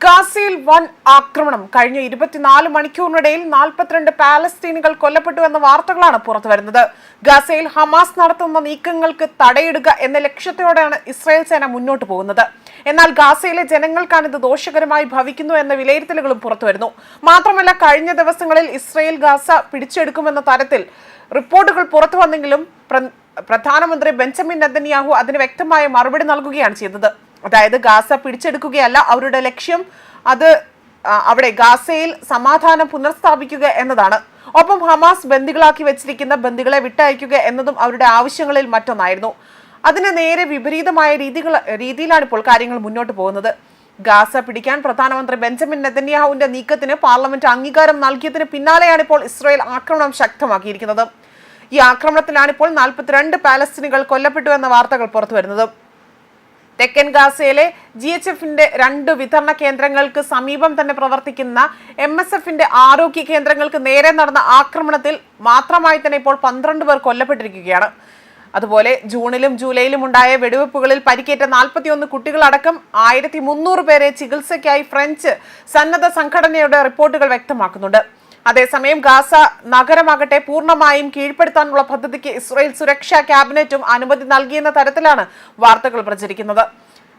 ഗാസയിൽ വൻ ആക്രമണം. കഴിഞ്ഞ ഇരുപത്തിനാല് മണിക്കൂറിനിടയിൽ നാൽപ്പത്തിരണ്ട് പാലസ്തീനുകൾ കൊല്ലപ്പെട്ടു എന്ന വാർത്തകളാണ് പുറത്തുവരുന്നത്. ഗാസയിൽ ഹമാസ് നടത്തുന്ന നീക്കങ്ങൾക്ക് തടയിടുക എന്ന ലക്ഷ്യത്തോടെയാണ് ഇസ്രായേൽ സേന മുന്നോട്ട് പോകുന്നത്. എന്നാൽ ഗാസയിലെ ജനങ്ങൾക്കാണ് ഇത് ദോഷകരമായി ഭവിക്കുന്നു എന്ന വിലയിരുത്തലുകളും പുറത്തുവരുന്നു. മാത്രമല്ല കഴിഞ്ഞ ദിവസങ്ങളിൽ ഇസ്രായേൽ ഗാസ പിടിച്ചെടുക്കുമെന്ന തരത്തിൽ റിപ്പോർട്ടുകൾ പുറത്തു വന്നെങ്കിലും പ്രധാനമന്ത്രി ബെഞ്ചമിൻ നെതന്യാഹു അതിന് വ്യക്തമായ മറുപടി നൽകുകയാണ് ചെയ്തത്. അതായത് ഗാസ പിടിച്ചെടുക്കുകയല്ല അവരുടെ ലക്ഷ്യം അത് അവിടെ ഗാസയിൽ സമാധാനം പുനഃസ്ഥാപിക്കുക എന്നതാണ്. ഒപ്പം ഹമാസ് ബന്ദികളാക്കി വെച്ചിരിക്കുന്ന ബന്ദികളെ വിട്ടയക്കുക എന്നതും അവരുടെ ആവശ്യങ്ങളിൽ മറ്റൊന്നായിരുന്നു. അതിന് നേരെ വിപരീതമായ രീതികൾ രീതിയിലാണ് ഇപ്പോൾ കാര്യങ്ങൾ മുന്നോട്ട് പോകുന്നത്. ഗാസ പിടിക്കാൻ പ്രധാനമന്ത്രി ബെഞ്ചമിൻ നെതന്യാഹുവിന്റെ നീക്കത്തിന് പാർലമെന്റ് അംഗീകാരം നൽകിയതിന് പിന്നാലെയാണ് ഇപ്പോൾ ഇസ്രായേൽ ആക്രമണം ശക്തമാക്കിയിരിക്കുന്നത്. ഈ ആക്രമണത്തിലാണ് ഇപ്പോൾ നാൽപ്പത്തിരണ്ട് പാലസ്തീനുകൾ കൊല്ലപ്പെട്ടു എന്ന വാർത്തകൾ പുറത്തു വരുന്നത് തെക്കൻ ഗാസയിലെ ജി എച്ച് എഫിന്റെ രണ്ട് വിതരണ കേന്ദ്രങ്ങൾക്ക് സമീപം തന്നെ പ്രവർത്തിക്കുന്ന എം എസ് എഫിന്റെ ആരോഗ്യ കേന്ദ്രങ്ങൾക്ക് നേരെ നടന്ന ആക്രമണത്തിൽ മാത്രമായി തന്നെ ഇപ്പോൾ പന്ത്രണ്ട് പേർ കൊല്ലപ്പെട്ടിരിക്കുകയാണ്. അതുപോലെ ജൂണിലും ജൂലൈയിലും ഉണ്ടായ വെടിവെപ്പുകളിൽ പരിക്കേറ്റ നാൽപ്പത്തിയൊന്ന് കുട്ടികളടക്കം ആയിരത്തി മുന്നൂറ് പേരെ ചികിത്സയ്ക്കായി ഫ്രഞ്ച് സന്നദ്ധ സംഘടനയുടെ റിപ്പോർട്ടുകൾ വ്യക്തമാക്കുന്നുണ്ട്. അതേസമയം ഗാസ നഗരമാകട്ടെ പൂർണമായും കീഴ്പ്പെടുത്താനുള്ള പദ്ധതിക്ക് ഇസ്രായേൽ സുരക്ഷാ ക്യാബിനറ്റും അനുമതി നൽകിയെന്ന തരത്തിലാണ് വാർത്തകൾ പ്രചരിക്കുന്നത്.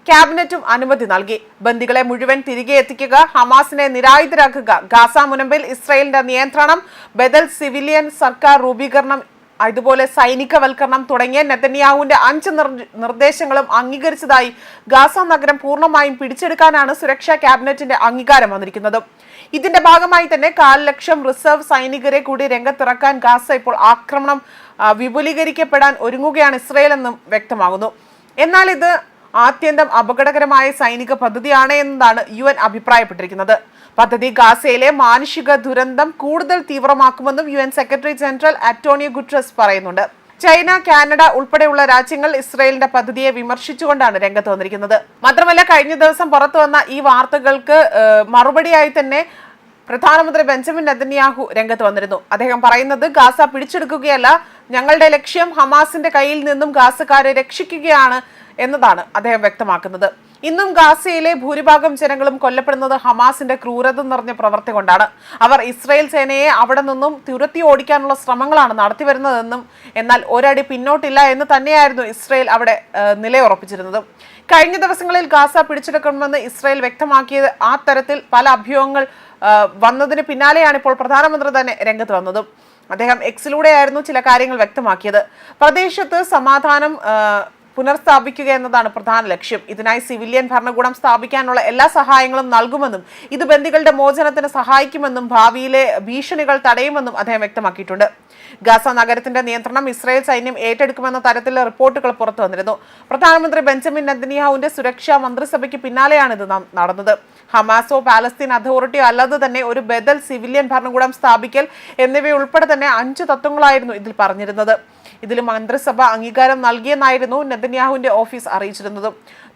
ക്യാബിനറ്റും അനുമതി നൽകി. ബന്ദികളെ മുഴുവൻ തിരികെ എത്തിക്കുക ഹമാസിനെ നിരായുധരാക്കുക ഗാസ മുനമ്പിൽ ഇസ്രായേലിന്റെ നിയന്ത്രണം ബദൽ സിവിലിയൻ സർക്കാർ രൂപീകരണം ഇതുപോലെ സൈനികവൽക്കരണം തുടങ്ങിയ നെതന്യാഹുവിന്റെ അഞ്ച് നിർ- നിർദ്ദേശങ്ങളും അംഗീകരിച്ചതായി ഗാസ നഗരം പൂർണമായും പിടിച്ചെടുക്കാനാണ് സുരക്ഷാ ക്യാബിനറ്റിന്റെ അംഗീകാരം വന്നിരിക്കുന്നത്. ഇതിന്റെ ഭാഗമായി തന്നെ കാൽ ലക്ഷം റിസർവ് സൈനികരെ കൂടി രംഗത്തിറക്കാൻ ഗാസ ഇപ്പോൾ ആക്രമണം വിപുലീകരിക്കപ്പെടാൻ ഒരുങ്ങുകയാണ് ഇസ്രയേൽ എന്നും വ്യക്തമാകുന്നു. എന്നാൽ ഇത് ആത്യന്തം അപകടകരമായ സൈനിക പദ്ധതിയാണ് എന്നതാണ് യു എൻ അഭിപ്രായപ്പെട്ടിരിക്കുന്നത്. പദ്ധതി ഗാസയിലെ മാനുഷിക ദുരന്തം കൂടുതൽ തീവ്രമാക്കുമെന്നും U N secretary general Antonio Guterres പറയുന്നുണ്ട്. ചൈന കാനഡ ഉൾപ്പെടെയുള്ള രാജ്യങ്ങൾ ഇസ്രയേലിന്റെ പദ്ധതിയെ വിമർശിച്ചുകൊണ്ടാണ് രംഗത്ത് വന്നിരിക്കുന്നത്. മാത്രമല്ല കഴിഞ്ഞ ദിവസം പുറത്തു വന്ന ഈ വാർത്തകൾക്ക് മറുപടിയായി തന്നെ പ്രധാനമന്ത്രി ബെഞ്ചമിൻ നെതന്യാഹു രംഗത്ത് വന്നിരുന്നു. അദ്ദേഹം പറയുന്നത് ഗാസ പിടിച്ചെടുക്കുകയല്ല ഞങ്ങളുടെ ലക്ഷ്യം ഹമാസിന്റെ കയ്യിൽ നിന്നും ഗാസക്കാരെ രക്ഷിക്കുകയാണ് എന്നതാണ് അദ്ദേഹം വ്യക്തമാക്കുന്നത്. ഇന്നും ഗാസയിലെ ഭൂരിഭാഗം ജനങ്ങളും കൊല്ലപ്പെടുന്നത് ഹമാസിന്റെ ക്രൂരത നിറഞ്ഞ പ്രവർത്തി കൊണ്ടാണ്. അവർ ഇസ്രായേൽ സേനയെ അവിടെ നിന്നും തുരത്തി ഓടിക്കാനുള്ള ശ്രമങ്ങളാണ് നടത്തിവരുന്നതെന്നും എന്നാൽ ഒരടി പിന്നോട്ടില്ല എന്ന് തന്നെയായിരുന്നു ഇസ്രായേൽ അവിടെ നിലയുറപ്പിച്ചിരുന്നത്. കഴിഞ്ഞ ദിവസങ്ങളിൽ ഗാസ പിടിച്ചെടുക്കണമെന്ന് ഇസ്രായേൽ വ്യക്തമാക്കിയത് ആ തരത്തിൽ പല അഭ്യൂഹങ്ങൾ വന്നതിന് പിന്നാലെയാണ് ഇപ്പോൾ പ്രധാനമന്ത്രി തന്നെ രംഗത്ത് വന്നതും. അദ്ദേഹം എക്സിലൂടെയായിരുന്നു ചില കാര്യങ്ങൾ വ്യക്തമാക്കിയത്. പ്രദേശത്ത് സമാധാനം പുനഃസ്ഥാപിക്കുക എന്നതാണ് പ്രധാന ലക്ഷ്യം. ഇതിനായി സിവിലിയൻ ഭരണകൂടം സ്ഥാപിക്കാനുള്ള എല്ലാ സഹായങ്ങളും നൽകുമെന്നും ഇത് ബന്ദികളുടെ മോചനത്തിന് സഹായിക്കുമെന്നും ഭാവിയിലെ ഭീഷണികൾ തടയുമെന്നും അദ്ദേഹം വ്യക്തമാക്കിയിട്ടുണ്ട്. ഗാസ നഗരത്തിന്റെ നിയന്ത്രണം ഇസ്രായേൽ സൈന്യം ഏറ്റെടുക്കുമെന്ന തരത്തിലെ റിപ്പോർട്ടുകൾ പുറത്തു വന്നിരുന്നു. പ്രധാനമന്ത്രി ബെഞ്ചമിൻ നെതന്യാഹുവിന്റെ സുരക്ഷാ മന്ത്രിസഭയ്ക്ക് പിന്നാലെയാണ് ഇത് നടന്നത്. ഹമാസോ പാലസ്തീൻ അതോറിറ്റിയോ അല്ലാതെ തന്നെ ഒരു ബദൽ സിവിലിയൻ ഭരണകൂടം സ്ഥാപിക്കൽ എന്നിവയുൾപ്പെടെ തന്നെ അഞ്ച് തത്വങ്ങളായിരുന്നു ഇതിൽ പറഞ്ഞിരുന്നത്. ഇതിൽ മന്ത്രിസഭ അംഗീകാരം നൽകിയെന്നായിരുന്നു നെതന്യാഹുവിന്റെ ഓഫീസ് അറിയിച്ചിരുന്നത്.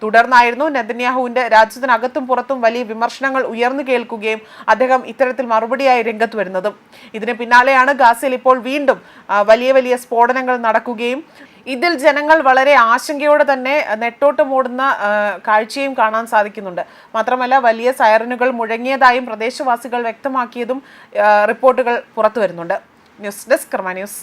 തുടർന്നായിരുന്നു നെതന്യാഹുവിന്റെ രാജ്യത്തിനകത്തും പുറത്തും വലിയ വിമർശനങ്ങൾ ഉയർന്നു കേൾക്കുകയും അദ്ദേഹം ഇത്തരത്തിൽ മറുപടിയായി രംഗത്ത് വരുന്നതും. ഇതിന് പിന്നാലെയാണ് ഗാസയിൽ ഇപ്പോൾ വീണ്ടും വലിയ വലിയ സ്ഫോടനങ്ങൾ നടക്കുകയും ഇതിൽ ജനങ്ങൾ വളരെ ആശങ്കയോടെ തന്നെ നെട്ടോട്ട് മൂടുന്ന കാഴ്ചയും കാണാൻ സാധിക്കുന്നുണ്ട്. മാത്രമല്ല വലിയ സൈറനുകൾ മുഴങ്ങിയതായും പ്രദേശവാസികൾ വ്യക്തമാക്കിയതും റിപ്പോർട്ടുകൾ പുറത്തു വരുന്നുണ്ട്. News desk Karma news.